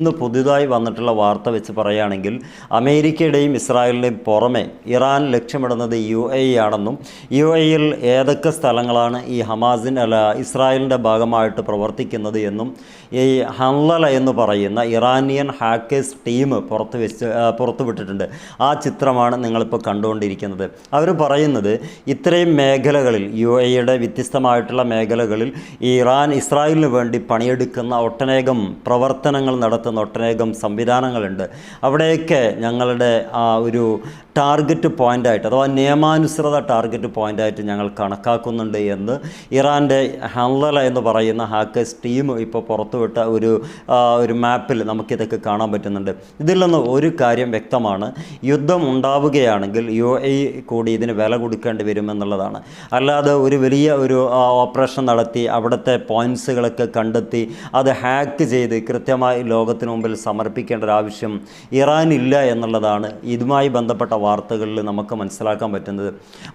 ഇന്ന് പുതുതായി വന്നിട്ടുള്ള വാർത്ത വെച്ച് പറയുകയാണെങ്കിൽ അമേരിക്കയുടെയും ഇസ്രായേലിന്റെയും പുറമെ ഇറാൻ ലക്ഷ്യമിടുന്നത് യു എ ആണെന്നും യു എയിൽ ഏതൊക്കെ സ്ഥലങ്ങളാണ് ഈ ഹമാസിൻ അല്ല ഇസ്രായേലിന്റെ ഭാഗമായിട്ട് പ്രവർത്തിക്കുന്നത് എന്നും ഈ ഹംലല എന്ന് പറയുന്ന ഇറാനിയൻ ഹാക്കേഴ്സ് ടീം പുറത്ത് വെച്ച് പുറത്തുവിട്ടിട്ടുണ്ട് വിട്ടിട്ടുണ്ട്. ആ ചിത്രമാണ് നിങ്ങളിപ്പോൾ കണ്ടുകൊണ്ടിരിക്കുന്നത്. അവർ പറയുന്നത് ഇത്രയും മേഖലകളിൽ യു എയുടെ വ്യത്യസ്തമായിട്ടുള്ള മേഖലകളിൽ ഇറാൻ ഇസ്രായേലിന് വേണ്ടി പണിയെടുക്കുന്ന ഒട്ടനേകം പ്രവർത്തനങ്ങൾ നടത്തുന്ന ഒട്ടനേകം സംവിധാനങ്ങളുണ്ട്. അവിടെയൊക്കെ ഞങ്ങളുടെ ആ ഒരു ടാർഗറ്റ് പോയിന്റായിട്ട് അഥവാ നിയമാനുസൃത ടാർഗറ്റ് പോയിന്റായിട്ട് ഞങ്ങൾ കണക്കാക്കുന്നുണ്ട് എന്ന് ഇറാന്റെ ഹൻലല എന്ന് പറയുന്ന ഹാക്കേഴ്സ് ടീം ഇപ്പോൾ പുറത്തുവിട്ട ഒരു ഒരു മാപ്പിൽ നമുക്കിതൊക്കെ കാണാൻ പറ്റുന്നുണ്ട്. ഇതിൽ നിന്ന് ഒരു കാര്യം വ്യക്തമാണ്. യുദ്ധം ഉണ്ടാവുകയാണെങ്കിൽ യു എ കൂടി ഇതിന് വില കൊടുക്കേണ്ടി വരുമെന്നുള്ളതാണ്. അല്ലാതെ ഒരു വലിയ ഒരു ഓപ്പറേഷൻ നടത്തി അവിടുത്തെ പോയിന്റ്സുകളൊക്കെ കണ്ടെത്തി അത് ഹാക്ക് ചെയ്ത് കൃത്യമായി ലോകത്തിന് മുമ്പിൽ സമർപ്പിക്കേണ്ട ഒരു ആവശ്യം ഇറാനില്ല എന്നുള്ളതാണ്. ഇതുമായി ബന്ധപ്പെട്ട വാർത്തകളിൽ നമുക്ക് മനസ്സിലാക്കാൻ പറ്റുന്നത്.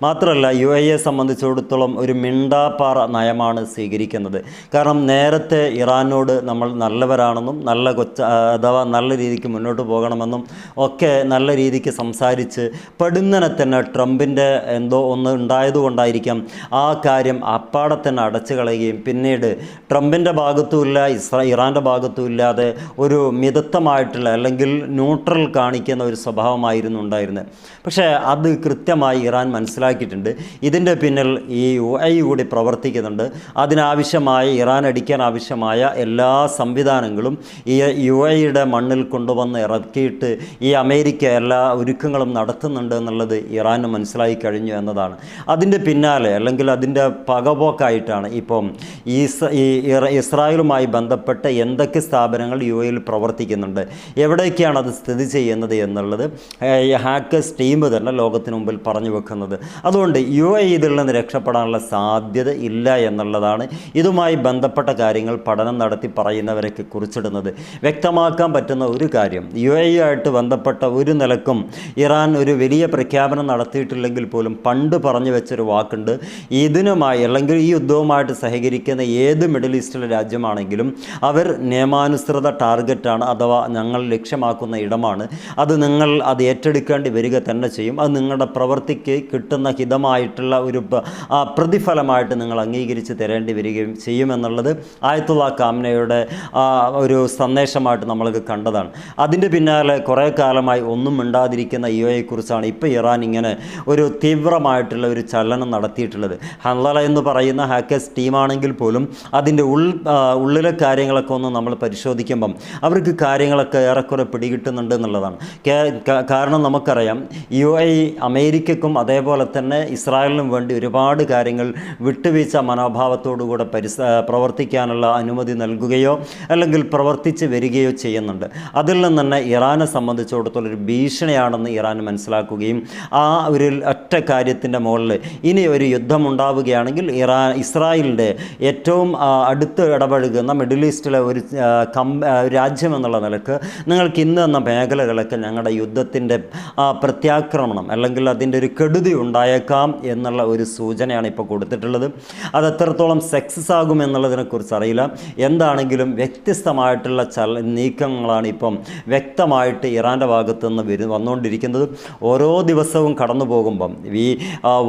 മാത്രമല്ല യു എ സംബന്ധിച്ചിടത്തോളം ഒരു മിണ്ടാപ്പാറ നയമാണ് സ്വീകരിക്കുന്നത്. കാരണം നേരത്തെ ഇറാനോട് നമ്മൾ നല്ലവരാണെന്നും നല്ല കൊച്ച അഥവാ നല്ല രീതിക്ക് മുന്നോട്ട് പോകണമെന്നും ഒക്കെ നല്ല രീതിക്ക് സംസാരിച്ച് പെടുന്നനെ തന്നെ ട്രംപിന്റെ എന്തോ ഒന്ന് ഉണ്ടായതുകൊണ്ടായിരിക്കാം ആ കാര്യം അപ്പാടെ തന്നെ അടച്ചു കളയുകയും. പിന്നീട് ട്രംപിന്റെ ഭാഗത്തുമില്ല ഇസ്രാ ഇറാന്റെ ഭാഗത്തും ഇല്ലാതെ ഒരു മിതത്വമായിട്ടുള്ള അല്ലെങ്കിൽ ന്യൂട്രൽ കാണിക്കുന്ന ഒരു സ്വഭാവമായിരുന്നു ഉണ്ടായിരുന്നത്. പക്ഷേ അത് കൃത്യമായി ഇറാൻ മനസ്സിലാക്കിയിട്ടുണ്ട്. ഇതിന്റെ പിന്നിൽ ഈ യു ഐ കൂടി പ്രവർത്തിക്കുന്നുണ്ട്. അതിനാവശ്യമായ ഇറാൻ അടിക്കാൻ ആവശ്യമായ എല്ലാ സംവിധാനങ്ങളും ഈ യു ഐയുടെ മണ്ണിൽ കൊണ്ടുവന്ന് ഇറക്കിയിട്ട് ഈ അമേരിക്ക എല്ലാ ഒരുക്കങ്ങളും നടത്തുന്നുണ്ട് എന്നുള്ളത് ഇറാന് മനസ്സിലായി കഴിഞ്ഞു എന്നതാണ്. അതിന്റെ പിന്നാലെ അല്ലെങ്കിൽ അതിന്റെ പകപോക്കായിട്ടാണ് ഇപ്പം ഈ ഇസ്രായേലുമായി ബന്ധപ്പെട്ട എന്തൊക്കെ സ്ഥാപനങ്ങൾ യു എയിൽ പ്രവർത്തിക്കുന്നുണ്ട്. എവിടേക്കാണ് അത് സ്ഥിതി ചെയ്യുന്നത് എന്നുള്ളത് ഈ ഹാക്കേഴ്സ് ടീം തന്നെ ലോകത്തിന് മുമ്പിൽ പറഞ്ഞു വെക്കുന്നത്. അതുകൊണ്ട് യു എ ഇതിൽ നിന്ന് രക്ഷപ്പെടാനുള്ള സാധ്യത ഇല്ല എന്നുള്ളതാണ് ഇതുമായി ബന്ധപ്പെട്ട കാര്യങ്ങൾ പഠനം നടത്തി പറയുന്നവരൊക്കെ കുറിച്ചിടുന്നത്. വ്യക്തമാക്കാൻ പറ്റുന്ന ഒരു കാര്യം യു എ ആയിട്ട് ബന്ധപ്പെട്ട ഒരു നിലക്കും ഇറാൻ ഒരു വലിയ പ്രഖ്യാപനം നടത്തിയിട്ടില്ലെങ്കിൽ പോലും പണ്ട് പറഞ്ഞു വെച്ചൊരു വാക്കുണ്ട് ഇതിനുമായി അല്ലെങ്കിൽ ഈ യുദ്ധവുമായിട്ട് സഹകരിക്കുന്ന ഏത് മിഡിൽ ഈസ്റ്റിലെ രാജ്യമാണെങ്കിലും അവർ നിയമാനുസൃത ടാർഗറ്റാണ് അഥവാ ഞങ്ങൾ ലക്ഷ്യമാക്കുന്ന ഇടമാണ്. അത് നിങ്ങൾ അത് ഏറ്റെടുക്കേണ്ടി വരിക തന്നെ ചെയ്യും. അത് നിങ്ങളുടെ പ്രവൃത്തിക്ക് കിട്ടുന്ന ഹിതമായിട്ടുള്ള ഒരു പ്രതിഫലമായിട്ട് നിങ്ങൾ അംഗീകരിച്ച് തരേണ്ടി വരികയും ചെയ്യുമെന്നുള്ളത് ആയത്തുള്ള കാമനയുടെ ഒരു സന്ദേശമായിട്ട് നമ്മൾക്ക് കണ്ടതാണ്. അതിന്റെ പിന്നാലെ കുറേ കാലമായി ഒന്നും മിണ്ടാതിരിക്കുന്ന യു എയെക്കുറിച്ചാണ് ഇപ്പോൾ ഇറാൻ ഇങ്ങനെ ഒരു തീവ്രമായിട്ടുള്ള ഒരു ചലനം നടത്തിയിട്ടുള്ളത്. ഹൻലല എന്ന് പറയുന്ന ഹാക്കേഴ്സ് ടീമാണെങ്കിൽ പോലും അതിന്റെ ഉൾ ഉള്ളിലെ കാര്യങ്ങളൊക്കെ ഒന്ന് നമ്മൾ പരിശോധിക്കുമ്പം അവർക്ക് കാര്യങ്ങളൊക്കെ ഏറെക്കുറെ പിടികിട്ടുന്നുണ്ട് എന്നുള്ളതാണ്. കാരണം നമുക്കറിയാം യു എ അമേരിക്കക്കും അതേപോലെ തന്നെ ഇസ്രായേലിനും വേണ്ടി ഒരുപാട് കാര്യങ്ങൾ വിട്ടുവീഴ്ച മനോഭാവത്തോടുകൂടെ പരിസ പ്രവർത്തിക്കാനുള്ള അനുമതി നൽകുകയോ അല്ലെങ്കിൽ പ്രവർത്തിച്ച് വരികയോ ചെയ്യുന്നുണ്ട്. അതിൽ നിന്ന് തന്നെ ഇറാനെ സംബന്ധിച്ചിടത്തോളം ഒരു ഭീഷണിയാണെന്ന് ഇറാൻ മനസ്സിലാക്കുകയും ആ ഒരു ഒറ്റ കാര്യത്തിന്റെ മുകളിൽ ഇനി ഒരു യുദ്ധം ഉണ്ടാവുകയാണെങ്കിൽ ഇറാൻ ഇസ്രായേലിന്റെ ഏറ്റവും അടുത്ത് ഇടപഴകുന്ന മിഡിൽ ഈസ്റ്റിലെ ഒരു കം രാജ്യം എന്നുള്ള നിലയ്ക്ക് നിങ്ങൾക്ക് ഇന്ന് എന്ന മേഖലകളൊക്കെ ഞങ്ങളുടെ യുദ്ധത്തിന്റെ ആ പ്രത്യാക്രമണം അല്ലെങ്കിൽ അതിന്റെ ഒരു കെടുതി ഉണ്ടായേക്കാം എന്നുള്ള ഒരു സൂചനയാണ് ഇപ്പോൾ കൊടുത്തിട്ടുള്ളത്. അത് എത്രത്തോളം സക്സസ് ആകും എന്നുള്ളതിനെക്കുറിച്ച് അറിയില്ല. എന്താണെങ്കിലും വ്യത്യസ്തമായിട്ടുള്ള ചല നീക്കങ്ങളാണ് ഇപ്പം വ്യക്തമായിട്ട് ഇറാന്റെ ഭാഗത്തു നിന്ന് വരു വന്നുകൊണ്ടിരിക്കുന്നത്. ഓരോ ദിവസവും കടന്നു പോകുമ്പം ഈ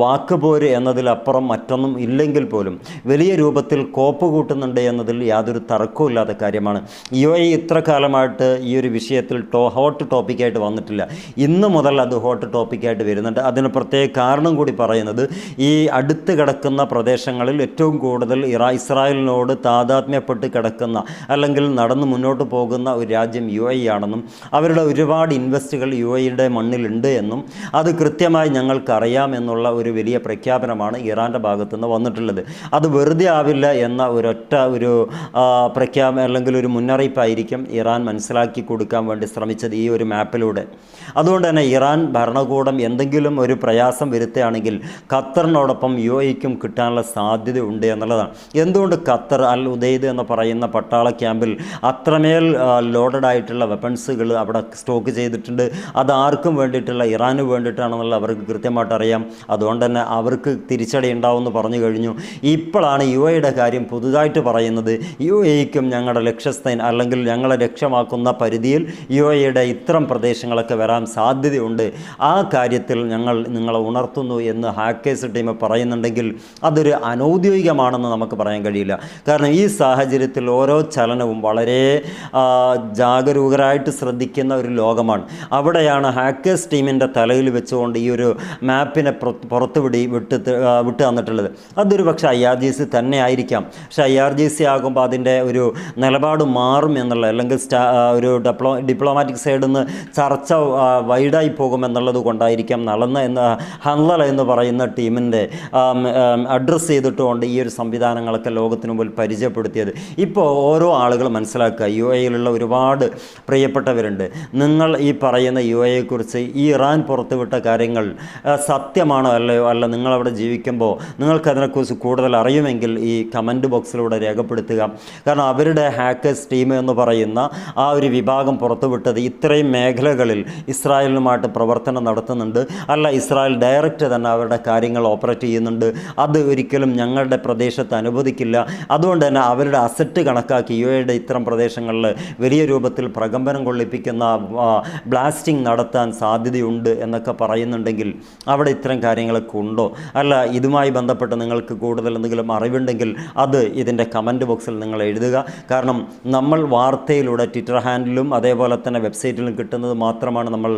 വാക്കുപോര് എന്നതിലപ്പുറം മറ്റൊന്നും ഇല്ലെങ്കിൽ പോലും വലിയ രൂപത്തിൽ കോപ്പ് കൂട്ടുന്നുണ്ട് എന്നതിൽ യാതൊരു തർക്കവുമില്ലാത്ത കാര്യമാണ്. യു എ ഇത്ര കാലമായിട്ട് ഈ ഒരു വിഷയത്തിൽ ടോ ഹോട്ട് ടോപ്പിക്കായിട്ട് വന്നിട്ടില്ല. ഇന്ന് മുതൽ അത് ഹോട്ട് ടോപ്പിക്കായിട്ട് വരുന്നുണ്ട്. അതിന് പ്രത്യേക കാരണം കൂടി പറയുന്നത് ഈ അടുത്ത് കിടക്കുന്ന പ്രദേശങ്ങളിൽ ഏറ്റവും കൂടുതൽ ഇറാ ഇസ്രായേലിനോട് താതാത്മ്യപ്പെട്ട് കിടക്കുന്ന അല്ലെങ്കിൽ നടന്ന് മുന്നോട്ട് പോകുന്ന ഒരു രാജ്യം യു ആണെന്നും അവരുടെ ഒരുപാട് ഇൻവെസ്റ്റുകൾ യു എയുടെ മണ്ണിലുണ്ട് എന്നും അത് കൃത്യമായി ഞങ്ങൾക്കറിയാം എന്നുള്ള ഒരു വലിയ പ്രഖ്യാപനമാണ് ഇറാന്റെ ഭാഗത്തുനിന്ന് വന്നിട്ടുള്ളത്. അത് വെറുതെ ആവില്ല എന്ന ഒരൊറ്റ ഒരു പ്രഖ്യാപനം അല്ലെങ്കിൽ ഒരു മുന്നറിയിപ്പായിരിക്കും ഇറാൻ മനസ്സിലാക്കി കൊടുക്കാൻ വേണ്ടി ശ്രമിച്ചത് ഈ ഒരു മാപ്പിലൂടെ. അതുകൊണ്ട് തന്നെ ഇറാൻ ഭരണകൂടം എന്തെങ്കിലും ഒരു പ്രയാസം വരുത്തുകയാണെങ്കിൽ ഖത്തറിനോടൊപ്പം യു എക്കും കിട്ടാനുള്ള സാധ്യത ഉണ്ട് എന്നുള്ളതാണ്. എന്തുകൊണ്ട് ഖത്തർ അൽ ഉദയ്ദ് എന്ന് പറയുന്ന പട്ടാള ക്യാമ്പിൽ അത്രമേൽ ലോഡഡ് ആയിട്ടുള്ള വെപ്പൺസുകൾ അവിടെ സ്റ്റോക്ക് ചെയ്തിട്ടുണ്ട്? അത് ആർക്കും വേണ്ടിയിട്ടുള്ള ഇറാന് വേണ്ടിയിട്ടാണെന്നുള്ള അവർക്ക് കൃത്യമായിട്ട് അറിയാം. അതുകൊണ്ട് തന്നെ അവർക്ക് തിരിച്ചടി ഉണ്ടാവുമെന്ന് പറഞ്ഞു കഴിഞ്ഞു. ഇപ്പോഴാണ് യു എയുടെ കാര്യം പുതുതായിട്ട് പറയുന്നത്. യു എക്കും ഞങ്ങളുടെ ലക്ഷ്യസ്ഥാൻ അല്ലെങ്കിൽ ഞങ്ങൾ സ്ഥലങ്ങളെ ലക്ഷ്യമാക്കുന്ന പരിധിയിൽ യു എയുടെ ഇത്തരം പ്രദേശങ്ങളൊക്കെ വരാൻ സാധ്യതയുണ്ട്. ആ കാര്യത്തിൽ ഞങ്ങൾ നിങ്ങളെ ഉണർത്തുന്നു എന്ന് ഹാക്കേഴ്സ് ടീം പറയുന്നുണ്ടെങ്കിൽ അതൊരു അനൗദ്യോഗികമാണെന്ന് നമുക്ക് പറയാൻ കഴിയില്ല. കാരണം ഈ സാഹചര്യത്തിൽ ഓരോ ചലനവും വളരെ ജാഗരൂകരായിട്ട് ശ്രദ്ധിക്കുന്ന ഒരു ലോകമാണ്. അവിടെയാണ് ഹാക്കേഴ്സ് ടീമിന്റെ തലയിൽ വെച്ചുകൊണ്ട് ഈ ഒരു മാപ്പിനെ പുറത്ത് പുറത്തുവിടി വിട്ട് വിട്ട് തന്നിട്ടുള്ളത്. അതൊരു പക്ഷേ ഐ ആർ ജി സി തന്നെ ആയിരിക്കാം. പക്ഷേ ഐ ആർ ജി സി ആകുമ്പോൾ അതിന്റെ ഒരു നിലപാട് മാറും എന്നുള്ള അല്ലെങ്കിൽ ഒരു ഡിപ്ലോ ഡിപ്ലോമാറ്റിക് സൈഡിൽ നിന്ന് ചർച്ച വൈഡായി പോകുമെന്നുള്ളത് കൊണ്ടായിരിക്കാം നളന്ന എന്ന ഹൻലല എന്ന് പറയുന്ന ടീമിന്റെ അഡ്രസ്സ് ചെയ്തിട്ടുകൊണ്ട് ഈ ഒരു സംവിധാനങ്ങളൊക്കെ ലോകത്തിന് മുമ്പിൽ പരിചയപ്പെടുത്തിയത്. ഇപ്പോൾ ഓരോ ആളുകൾ മനസ്സിലാക്കുക യു എയിലുള്ള ഒരുപാട് പ്രിയപ്പെട്ടവരുണ്ട്. നിങ്ങൾ ഈ പറയുന്ന യു എയെക്കുറിച്ച് ഈ ഇറാൻ പുറത്തുവിട്ട കാര്യങ്ങൾ സത്യമാണോ അല്ലയോ അല്ല നിങ്ങളവിടെ ജീവിക്കുമ്പോൾ? നിങ്ങൾക്കതിനെക്കുറിച്ച് കൂടുതൽ അറിയുമെങ്കിൽ ഈ കമന്റ് ബോക്സിലൂടെ രേഖപ്പെടുത്തുക. കാരണം അവരുടെ ഹാക്കേഴ്സ് ടീം എന്ന് പറയുന്ന ആ ഒരു വിഭാഗം പുറത്തുവിട്ടത് ഇത്രയും മേഖലകളിൽ ഇസ്രായേലിനുമായിട്ട് പ്രവർത്തനം നടത്തുന്നുണ്ട്. അല്ല ഇസ്രായേൽ ഡയറക്റ്റ് തന്നെ അവരുടെ കാര്യങ്ങൾ ഓപ്പറേറ്റ് ചെയ്യുന്നുണ്ട്. അത് ഒരിക്കലും ഞങ്ങളുടെ പ്രദേശത്ത് അനുവദിക്കില്ല. അതുകൊണ്ട് തന്നെ അവരുടെ അസറ്റ് കണക്കാക്കി യു എയുടെ ഇത്തരം പ്രദേശങ്ങളിൽ വലിയ രൂപത്തിൽ പ്രകമ്പനം കൊള്ളിപ്പിക്കുന്ന ബ്ലാസ്റ്റിംഗ് നടത്താൻ സാധ്യതയുണ്ട് എന്നൊക്കെ പറയുന്നുണ്ടെങ്കിൽ അവിടെ ഇത്തരം കാര്യങ്ങളൊക്കെ ഉണ്ടോ? അല്ല ഇതുമായി ബന്ധപ്പെട്ട് നിങ്ങൾക്ക് കൂടുതൽ എന്തെങ്കിലും അറിവുണ്ടെങ്കിൽ അത് ഇതിന്റെ കമന്റ് ബോക്സിൽ നിങ്ങൾ എഴുതുക. കാരണം നമ്മൾ വാർത്തയിലൂടെ ട്വിറ്റർ ഹാൻഡിലും അതേപോലെ തന്നെ വെബ്സൈറ്റിലും കിട്ടുന്നത് മാത്രമാണ് നമ്മൾ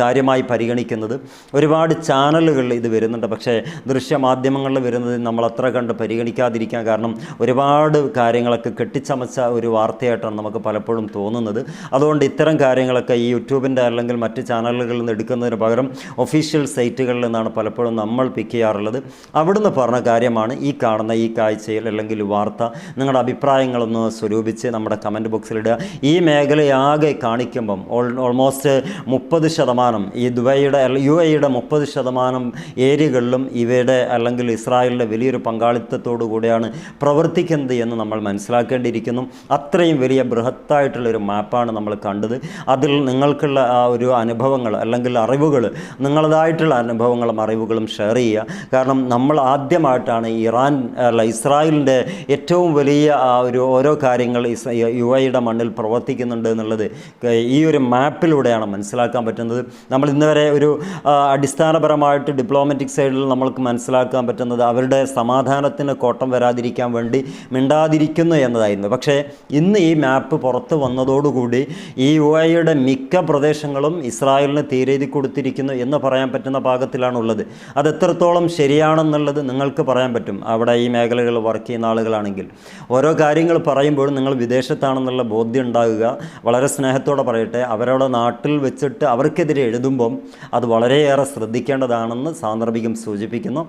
കാര്യമായി പരിഗണിക്കുന്നത്. ഒരുപാട് ചാനലുകൾ ഇത് വരുന്നുണ്ട്. പക്ഷേ ദൃശ്യമാധ്യമങ്ങളിൽ വരുന്നത് നമ്മൾ അത്ര കണ്ട് പരിഗണിക്കാതിരിക്കാൻ കാരണം ഒരുപാട് കാര്യങ്ങളൊക്കെ കെട്ടിച്ചമച്ച ഒരു വാർത്തയായിട്ടാണ് നമുക്ക് പലപ്പോഴും തോന്നുന്നത്. അതുകൊണ്ട് ഇത്തരം കാര്യങ്ങളൊക്കെ ഈ യൂട്യൂബിന്റെ അല്ലെങ്കിൽ മറ്റ് ചാനലുകളിൽ നിന്ന് എടുക്കുന്നതിന് പകരം ഒഫീഷ്യൽ സൈറ്റുകളിൽ നിന്നാണ് പലപ്പോഴും നമ്മൾ പിക്ക് ചെയ്യാറുള്ളത്. അവിടുന്ന് പറഞ്ഞ കാര്യമാണ് ഈ കാണുന്ന ഈ കാഴ്ചയിൽ അല്ലെങ്കിൽ വാർത്ത. നിങ്ങളുടെ അഭിപ്രായങ്ങളൊന്ന് സ്വരൂപിച്ച് നമ്മുടെ കമന്റ് ബോക്സിലിടുക ഈ മേഖലയാകെ കാണിക്കുമ്പം ഓൾ ഓൾമോസ്റ്റ് മുപ്പത് ശതമാനം ഈ ദുബൈയുടെ യു എയുടെ മുപ്പത് ശതമാനം ഏരിയകളിലും ഇവയുടെ അല്ലെങ്കിൽ ഇസ്രായേലിന്റെ വലിയൊരു പങ്കാളിത്തത്തോടു കൂടിയാണ് പ്രവർത്തിക്കുന്നത് എന്ന് നമ്മൾ മനസ്സിലാക്കേണ്ടിയിരിക്കുന്നു. അത്രയും വലിയ ബൃഹത്തായിട്ടുള്ള ഒരു മാപ്പാണ് നമ്മൾ കണ്ടത്. അതിൽ നിങ്ങൾക്കുള്ള ആ ഒരു അനുഭവങ്ങൾ അല്ലെങ്കിൽ അറിവുകൾ നിങ്ങളതായിട്ടുള്ള അനുഭവങ്ങളും അറിവുകളും ഷെയർ ചെയ്യുക. കാരണം നമ്മൾ ആദ്യമായിട്ടാണ് ഇറാൻ അല്ല ഇസ്രായേലിന്റെ ഏറ്റവും വലിയ ആ ഒരു ഓരോ കാര്യങ്ങൾ യു എയുടെ മണ്ണിൽ പ്രവർത്തിക്കുന്നുണ്ട് എന്നുള്ളത് ഈ ഒരു മാപ്പിലൂടെയാണ് മനസ്സിലാക്കാൻ പറ്റുന്നത്. നമ്മൾ ഇന്നുവരെ ഒരു അടിസ്ഥാനപരമായിട്ട് ഡിപ്ലോമാറ്റിക് സൈഡിൽ നമ്മൾക്ക് മനസ്സിലാക്കാൻ പറ്റുന്നത് അവരുടെ സമാധാനത്തിന് കോട്ടം വരാതിരിക്കാൻ വേണ്ടി മിണ്ടാതിരിക്കുന്നു എന്നതായിരുന്നു. പക്ഷേ ഇന്ന് ഈ മാപ്പ് പുറത്ത് വന്നതോടുകൂടി ഈ യു എയുടെ മിക്ക പ്രദേശങ്ങളും ഇസ്രായേലിന് തീരെഴുതി കൊടുത്തിരിക്കുന്നു എന്ന് പറയാൻ പറ്റുന്ന പാകത്തിലാണുള്ളത്. അത് എത്രത്തോളം ശരിയാണെന്നുള്ളത് നിങ്ങൾക്ക് പറയാൻ പറ്റും. അവിടെ ഈ മേഖലകൾ വർക്ക് ചെയ്യുന്ന ആളുകളാണെങ്കിൽ. ഓരോ കാര്യങ്ങൾ പറയുമ്പോഴും നിങ്ങൾ വിദേശത്താണെന്നുള്ള ബോധ്യം ഉണ്ടാകുക വളരെ സ്നേഹത്തോടെ പറയട്ടെ അവരവിടെ നാട്ടിൽ വെച്ചിട്ട് അവർക്കെതിരെ എഴുതുമ്പം അത് വളരെയേറെ ശ്രദ്ധിക്കേണ്ടതാണെന്ന് സാന്ദർഭികം സൂചിപ്പിക്കുന്നു.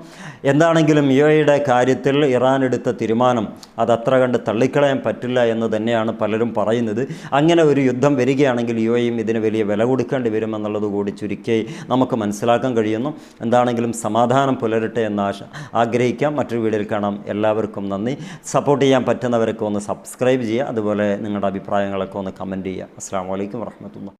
എന്താണെങ്കിലും യു എയുടെ കാര്യത്തിൽ ഇറാൻ എടുത്ത തീരുമാനം അത് അത്ര കണ്ട് തള്ളിക്കളയാൻ പറ്റില്ല എന്ന് തന്നെയാണ് പലരും പറയുന്നത്. അങ്ങനെ ഒരു യുദ്ധം വരികയാണെങ്കിൽ യു എയും ഇതിന് വലിയ വില കൊടുക്കേണ്ടി വരുമെന്നുള്ളത് കൂടി ചുരുക്കി നമുക്ക് മനസ്സിലാക്കാൻ കഴിയുന്നു. എന്താണെങ്കിലും സമാധാനം പുലരട്ടെ എന്ന് ആശ ആഗ്രഹിക്കാം. മറ്റൊരു വീഡിയോയിൽ കാണാം. എല്ലാവർക്കും നന്ദി. സപ്പോർട്ട് ചെയ്യാൻ പറ്റുന്നവരൊക്കെ ഒന്ന് സബ്സ്ക്രൈബ് ചെയ്യുക. അതുപോലെ നിങ്ങളുടെ അഭിപ്രായങ്ങളൊക്കെ ഒന്ന് കമന്റ് ചെയ്യുക. അസ്സാം വലൈക്കും വർഹമത്തുള്ള